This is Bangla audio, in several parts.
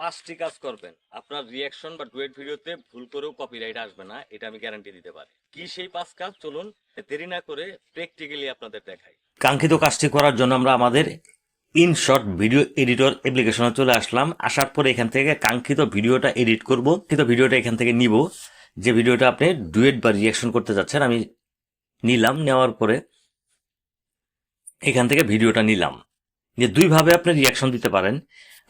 পাঁচটি কাজ করবেন। আপনার রিয়াকশন বা ডুয়েট ভিডিওতে ভুল করেও কপিরাইট আসবে না, এটা আমি গ্যারান্টি দিতে পারি। কি সেই পাঁচ কাজ? চলুন, দেরি না করে প্র্যাকটিক্যালি আপনাদের দেখাই। কাঙ্ক্ষিত কাজটি করার জন্য আমরা আমাদের ইনশর্ট ভিডিও এডিটর অ্যাপ্লিকেশনে চলে আসলাম। আসার পরে এখান থেকে কাঙ্ক্ষিত ভিডিওটা এডিট করব। কিন্তু ভিডিওটা এখান থেকে নিব। যে ভিডিওটা আপনি ডুয়েট বা রিয়াকশন করতে যাচ্ছেন, আমি নিলাম। নেওয়ার পরে এখান থেকে ভিডিওটা নিলাম। যে দুইভাবে আপনি রিয়াকশন দিতে পারেন।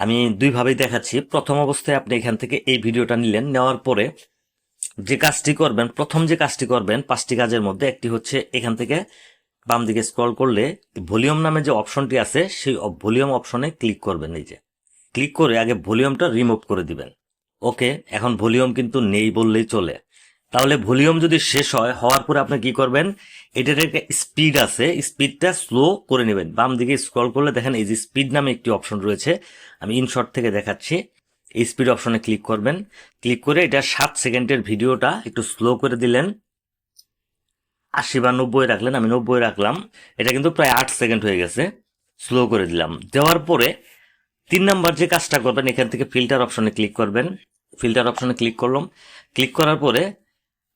আমি দুইভাবেই দেখাচ্ছি। প্রথম অবস্থায় আপনি এখান থেকে এই ভিডিওটা নিলেন, নেওয়ার পরে যে কাজটি করবেন, প্রথম যে কাজটি করবেন পাঁচটি কাজের মধ্যে একটি হচ্ছে এখান থেকে বাম দিকে স্ক্রল করলে ভলিউম নামে যে অপশনটি আছে, সেই ভলিউম অপশনে ক্লিক করবেন এই যে। ক্লিক করে আগে ভলিউমটা রিমুভ করে দিবেন। ওকে, এখন ভলিউম কিন্তু নেই বললেই চলে। তাহলে ভলিউম যদি শেষ হয়, হওয়ার পরে আপনি কি করবেন? এটার একটা স্পিড আছে, স্পিডটা স্লো করে নেবেন। বাম দিকে স্ক্রল করলে দেখেন এই যে স্পিড নামে একটি অপশন রয়েছে। আমি ইনশর্ট থেকে দেখাচ্ছি। এই স্পিড অপশনে ক্লিক করবেন। ক্লিক করে এটা সাত সেকেন্ডের ভিডিওটা একটু স্লো করে দিলেন। আশি বা নব্বই রাখলেন, আমি নব্বই রাখলাম। এটা কিন্তু প্রায় আট সেকেন্ড হয়ে গেছে। স্লো করে দিলাম। দেওয়ার পরে তিন নাম্বার যে কাজটা করবেন, এখান থেকে ফিল্টার অপশনে ক্লিক করবেন। ফিল্টার অপশনে ক্লিক করলাম। ক্লিক করার পরে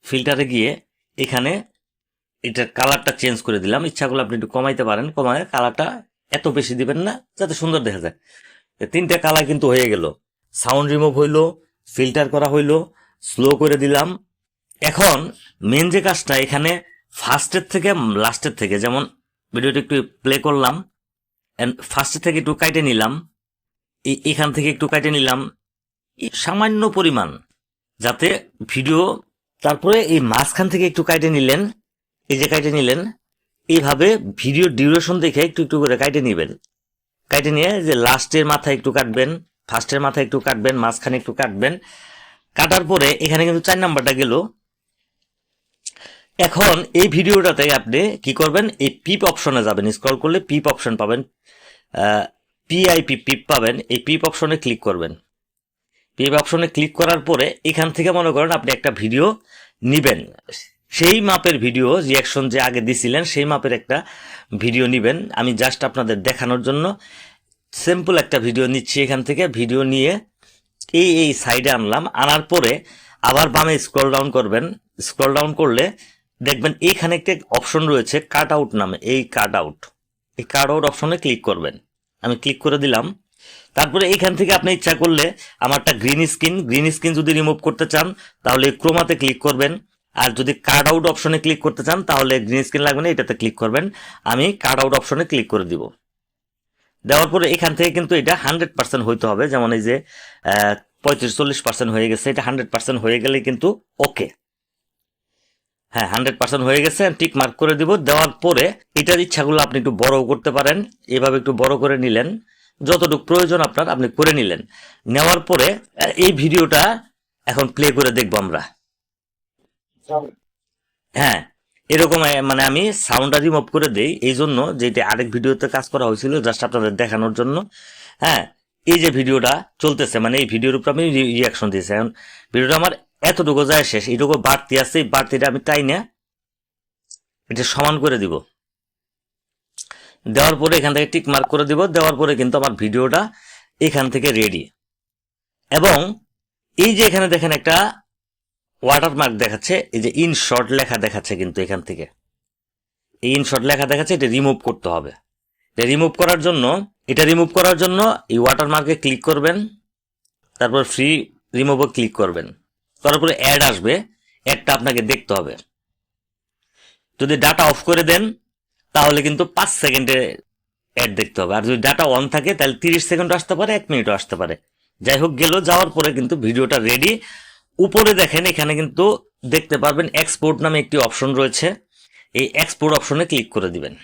ফিল্টারে গিয়ে এখানে এটার কালারটা চেঞ্জ করে দিলাম। ইচ্ছা করলে আপনি একটু কমাইতে পারেন। কমায় কালারটা এত বেশি দিবেন না, যাতে সুন্দর দেখা যায়। তিনটা কালার কিন্তু হয়ে গেল। সাউন্ড রিমুভ হইল ফিল্টার করা হইল স্লো করে দিলাম। এখন মেন যে কাজটা, এখানে ফার্স্টের থেকে লাস্টের থেকে, যেমন ভিডিওটা একটু প্লে করলাম অ্যান্ড ফার্স্টের থেকে একটু কাটে নিলাম। এখান থেকে একটু কাটে নিলাম। সামান্য পরিমাণ, যাতে ভিডিও তারপরে এই মাঝখান থেকে একটু কাইটে নিলেন। এই যে কাইটে নিলেন, এইভাবে ভিডিও ডিউরেশন দেখে একটু একটু করে কাইটে নিবেন। কাইটে নিয়ে যে লাস্টের মাথায় একটু কাটবেন ফার্স্টের মাথায় একটু কাটবেন, মাঝখানে একটু কাটবেন। কাটার পরে এখানে কিন্তু চার নাম্বারটা গেল। এখন এই ভিডিওটাতে আপনি কি করবেন? এই পিপ অপশনে যাবেন। স্ক্রল করলে পিপ অপশন পাবেন। পিআইপি পিপ পাবেন। এই পিপ অপশনে ক্লিক করবেন। পিপ অপশনে ক্লিক করার পরে এখান থেকে মনে করেন আপনি একটা ভিডিও নিবেন। সেই মাপের ভিডিও রিয়াকশন যে আগে দিছিলেন, সেই মাপের একটা ভিডিও নিবেন। আমি জাস্ট আপনাদের দেখানোর জন্য সিম্পল একটা ভিডিও নিচ্ছি এখান থেকে। ভিডিও নিয়ে এই এই সাইডে আনলাম। আনার পরে আবার বামে স্ক্রল ডাউন করবেন। স্ক্রল ডাউন করলে দেখবেন এইখানে একটা অপশন রয়েছে কাট আউট নামে। এই কাট আউট এই কাট আউট অপশনে ক্লিক করবেন। আমি ক্লিক করে দিলাম। তারপরে এইখান থেকে আপনি ইচ্ছা করলে আমারটা গ্রিন স্ক্রিন গ্রিন স্ক্রিন যদি রিমুভ করতে চান, তাহলে ক্রোমাতে ক্লিক করবেন। আর যদি কার্ড আউট অপশনে ক্লিক করতে চান, তাহলে গ্রিন স্ক্রিন লাগবে না, এটাতে ক্লিক করবেন। আমি কার্ড আউট অপশনে ক্লিক করে দিব। দেওয়ার পরে এখান থেকে কিন্তু এটা হান্ড্রেড পার্সেন্ট হইতে হবে। যেমন এই যে পঁয়ত্রিশ চল্লিশ পার্সেন্ট হয়ে গেছে, এটা হান্ড্রেড পার্সেন্ট হয়ে গেলে কিন্তু ওকে হ্যাঁ হান্ড্রেড পার্সেন্ট হয়ে গেছে টিক মার্ক করে দিব। দেওয়ার পরে এটার ইচ্ছাগুলো আপনি একটু বড় করতে পারেন। এভাবে একটু বড় করে নিলেন। যতটুকু প্রয়োজন আপনার আপনি করে নিলেন। নেওয়ার পরে এই ভিডিওটা এখন প্লে করে দেখব আমরা। হ্যাঁ এরকম মানে আমি সাউন্ডটা রিমুভ করে দেই এই জন্য যে এটা আরেক ভিডিওতে কাজ করা হয়েছিল জাস্ট আপনাদের দেখানোর জন্য। হ্যাঁ এই যে ভিডিওটা চলতেছে মানে এই ভিডিওর উপর আমি রিয়াকশন দিয়েছি। এখন ভিডিওটা আমার এতটুকু যায় শেষ এইটুকু বাড়তি আছে এই বাড়তিটা আমি তাই না এটা সমান করে দিব। দেওয়ার পরে এখান থেকে টিক মার্ক করে দিব, দেওয়ার পরে কিন্তু আমার ভিডিওটা এখান থেকে রেডি এবং এই যে এখানে দেখেন একটা ওয়াটারমার্ক দেখাচ্ছে, এই যে ইন শর্ট লেখা দেখাচ্ছে কিন্তু এখান থেকে। এই ইন শর্ট লেখা দেখাচ্ছে, এটা রিমুভ করতে হবে। এটা রিমুভ করার জন্য, এটা রিমুভ করার জন্য এই ওয়াটারমার্কে ক্লিক করবেন, তারপর ফ্রি রিমুভে ক্লিক করবেন। তারপরে অ্যাড আসবে অ্যাডটা আপনাকে দেখতে হবে। যদি ডাটা অফ করে দেন তাহলে কিন্তু পাঁচ সেকেন্ডে অ্যাড দেখতে হবে। আর যদি ডাটা অন থাকে, তাহলে তিরিশ সেকেন্ড আসতে পারে, এক মিনিটও আসতে পারে। যাই হোক, গেল, যাওয়ার পরে কিন্তু ভিডিওটা রেডি উপরে দেখেন, এখানে কিন্তু দেখতে পারবেন এক্সপোর্ট নামে একটি অপশন রয়েছে। এই এক্সপোর্ট অপশনে ক্লিক করে দিবেন।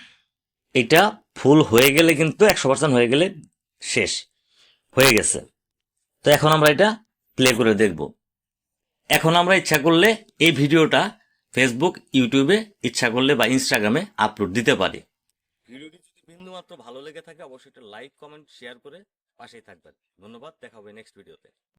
এটা ফুল হয়ে গেলে কিন্তু একশো পার্সেন্ট হয়ে গেলে শেষ। হয়ে গেছে। তো এখন আমরা এটা প্লে করে দেখব। এখন আমরা ইচ্ছা করলে এই ভিডিওটা ফেসবুক ইউটিউবে ইচ্ছা করলে বা ইনস্টাগ্রামে আপলোড দিতে পারি। ভিডিওটি যদি বিন্দুমাত্র ভালো লেগে থাকে, অবশ্যই একটা লাইক কমেন্ট শেয়ার করে পাশেই থাকবেন। ধন্যবাদ, দেখা হবে নেক্সট ভিডিওতে